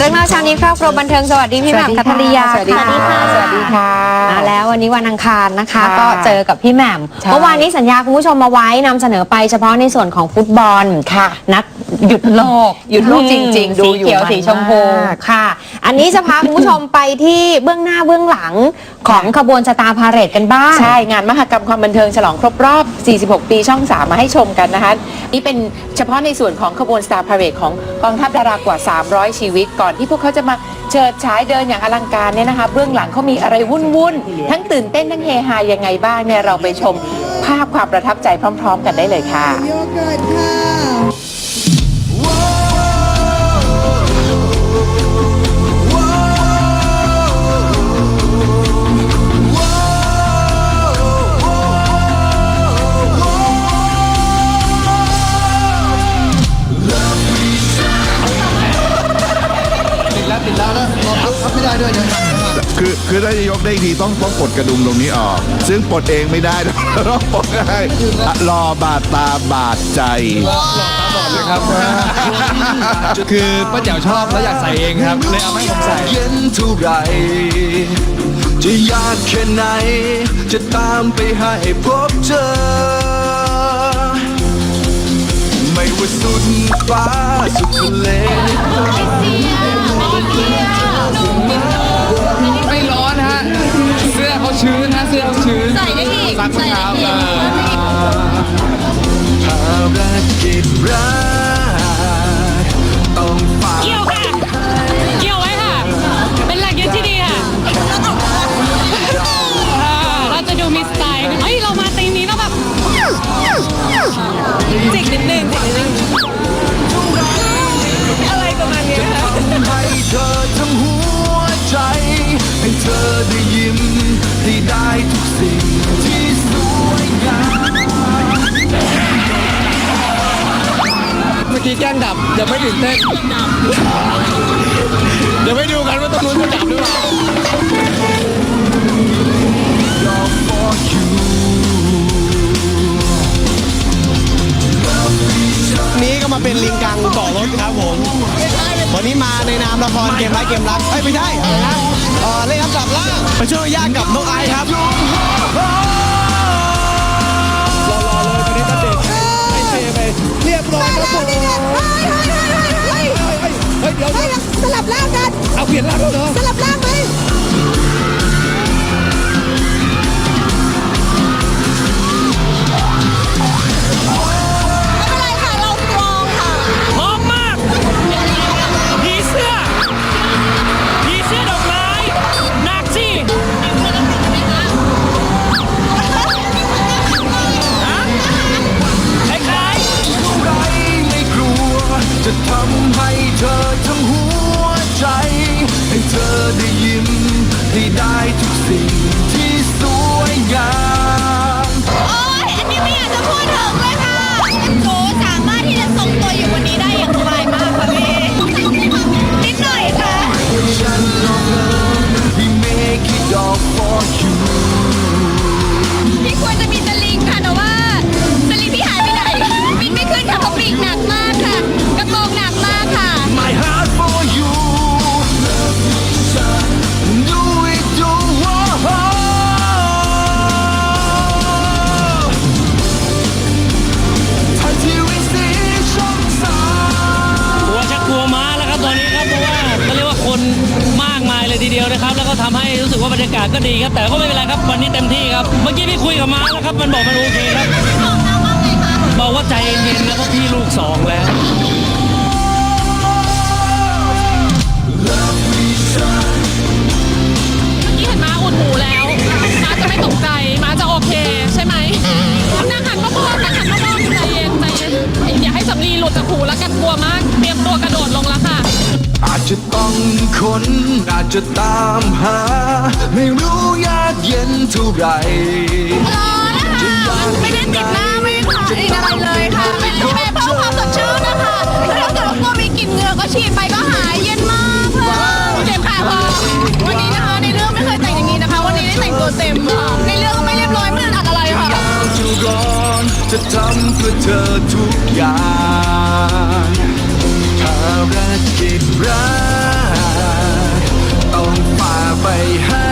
รื่องเล่าเช้านี้ครอบครัวบันเทิงสวัสดีพี่แหม่มคัทริยาสวัสดีค่ะสวัสดีค่ะมาแล้ววันนี้วันอังคารนะคะค่ะก็เจอกับพี่แหม่มใช่เมื่อวานนี้สัญญาคุณผู้ชมมาไว้นำเสนอไปเฉพาะในส่วนของฟุตบอลค่ะ นัดหยุดโลกหยุดโลกจริง ๆ ดูสีอยู่เขียวมันสีชมพูมากค่ะ อันนี้จะพาคุณผู้ชมไปที่เบื้องหน้าเบื้องหลังของขบวนสตาร์พาเหรดกันบ้าง ใช่ งานมหกรรมความบันเทิงฉลองครบรอบ 46 ปีช่อง 3 มาให้ชมกันนะคะ นี่เป็นเฉพาะในส่วนของขบวน Star Parade ของกองทัพดารากว่า 300 ชีวิต ก่อนที่พวกเขาจะมาเฉิดฉายเดินอย่างอลังการเนี่ยนะคะ เบื้องหลังเขามีอะไรวุ่นๆ ทั้งตื่นเต้นทั้งเฮฮายังไงบ้างเนี่ยเราไปชมภาพความประทับใจพร้อม ๆ กันได้เลยค่ะ คือคือถ้าจะยกได้อีกทีต้องต้องปลดกระดุมตรงนี้ออก ซึ่งปลดเองไม่ได้ต้องปลดให้อะรอบาดตาบาดใจ ครับคือป้าแจ๋วชอบแล้วอยากใส่เองครับเลยเอาให้ผมใส่ เย็นเท่าไหรจะยากแค่ไหน จะตามไปให้พบเจอ ไม่ว่าสุดฟ้าสุดทะเลไม่ ชื้นฮะเสื้อเขาชื้นใส่ได้อีกซักเมื่อเช้าใส่ไยวไม่ตื่นเต้นเดี๋ยวไปดูกันว่าตรงนู้นจะดับหรือเปล่า นี้ก็มาเป็นลิงกังต่อรถครับผม วันนี้มาในนามละครเกมรักเกมรักเอ้ยไม่ใช่อะไรนะเออเล่นรับกลับล่างไปช่วยยากกับนกไอครับ สลับผมเฮ้ยเดี๋ยวสลับร่างกันเอาเปลี่ยนร่างแล้วเหรอสลับ ก็ทำให้รู้สึกว่าบรรยากาศก็ดีครับ แต่ก็ไม่เป็นไรครับวันนี้เต็มที่ครับ เมื่อกี้พี่คุยกับม้าแล้วครับ มันบอกมันโอเคครับบอกว่าใจเย็นๆนะเพราะพี่ลูกสองแล้วที่เห็นม้าอุดหูแล้วม้าจะไม่ตกใจม้าจะโอเคใช่ไหมนางหันมามองนางหันมามองใจเย็นใจเย็นอย่าให้สำลีหลุดจากหูแล้วกันกลัวมาก เตรียมตัวกระโดดลงแล้วค่ะ อาจจะต้องคนอาจจะตามหา ไม่รู้ยากเย็นเท่าไหรรอนะคะไม่ได้ติดหน้าไม่ได้ถ่ายอะไรเลยค่ะเป็นสเปรย์เพิ่มความสดชื่นนะคะถ้าเกิดว่ากลัวมีกลิ่นเหงื่อก็ฉีดไปก็หายเย็นมากค่ะเจ็บค่ะพอวันนี้นะคะในเรื่องไม่เคยแต่งอย่างนี้นะคะ วันนี้ได้แต่งตัวเต็มค่ะในเรื่องก็ไม่เรียบร้อยไม่อัดอะไรค่ะจะร้อนจะทำเพื่อเธอทุกอย่างภาา รกิจรักต้องฝ่าไปให้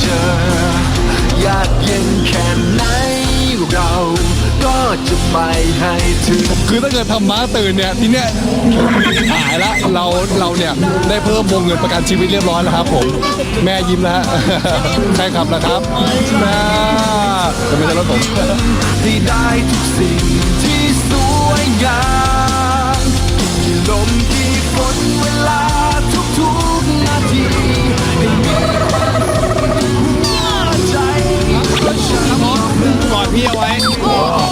เจอยากเย็นแค่ไหนเราก็จะไปให้ถึง คือถ้าเกิดทำม้าตื่นเนี่ยทีเนี้ยหายละเราเราเนี่ยได้เพิ่มวงเงินประกันชีวิตเรียบร้อยแล้วครับผมแม่ยิ้มแล้วฮะ ใช่ครับนะครับนะจะไม่ใช่รถผมให้ได้ทุกสิ่งที่สวยงาม พี่เอาไว้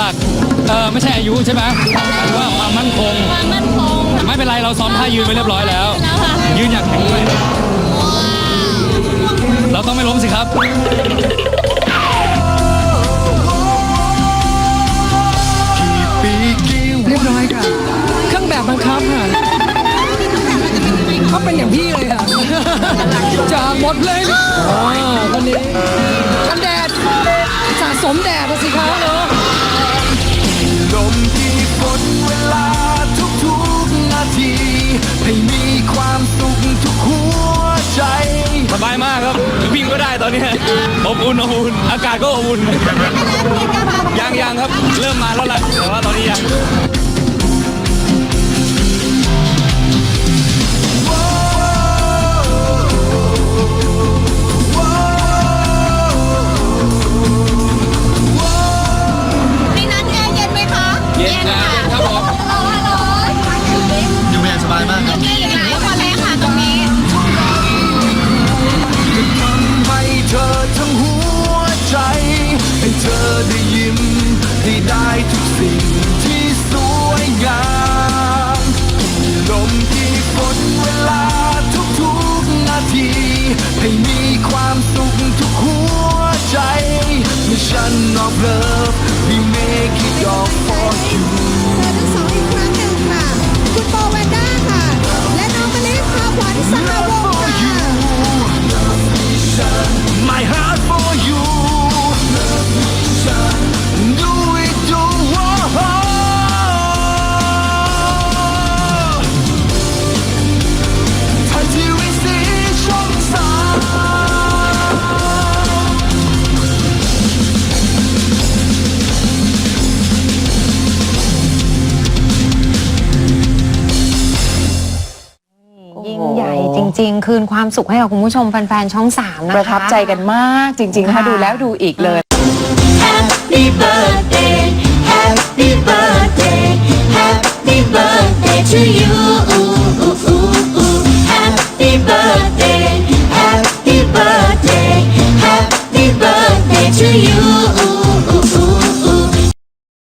หลักเออไม่ใช่อายุใช่ไหมหรือว่าความมั่นคง ความมั่นคงไม่เป็นไรเราซ้อมท่ายืนไปเรียบร้อยแล้ว แล้วค่ะยืนอย่างแข็งแกร่งเราต้องไม่ล้มสิครับปีกี่เรียบร้อยค่ะ เครื่องแบบบังคับค่ะเขาเป็นอย่างพี่เลยค่ะจากหมดเลยอ๋อคนนี้กันแดดสะสมแดดอะสิคะเนาะ ลมที่ฝนเวลาทุกทุกนาที ให้มีความสุขทุกหัวใจสบายมากครับวิ่งก็ได้ตอนนี้อบอุ่นอบอุ่นอากาศก็อบอุ่นยังยังครับ เริ่มมาแล้วล่ะแต่ว่าตอนนี้ยัง มีค ริง ๆ คืนความสุขให้กับคุณผู้ชมแฟนๆช่อง 3 นะคะ ประทับใจกันมากจริงๆนะคะค่ะ ดูแล้วดูอีกเลย Happy birthday Happy birthday Happy birthday to you Happy birthday Happy birthday Happy birthday to you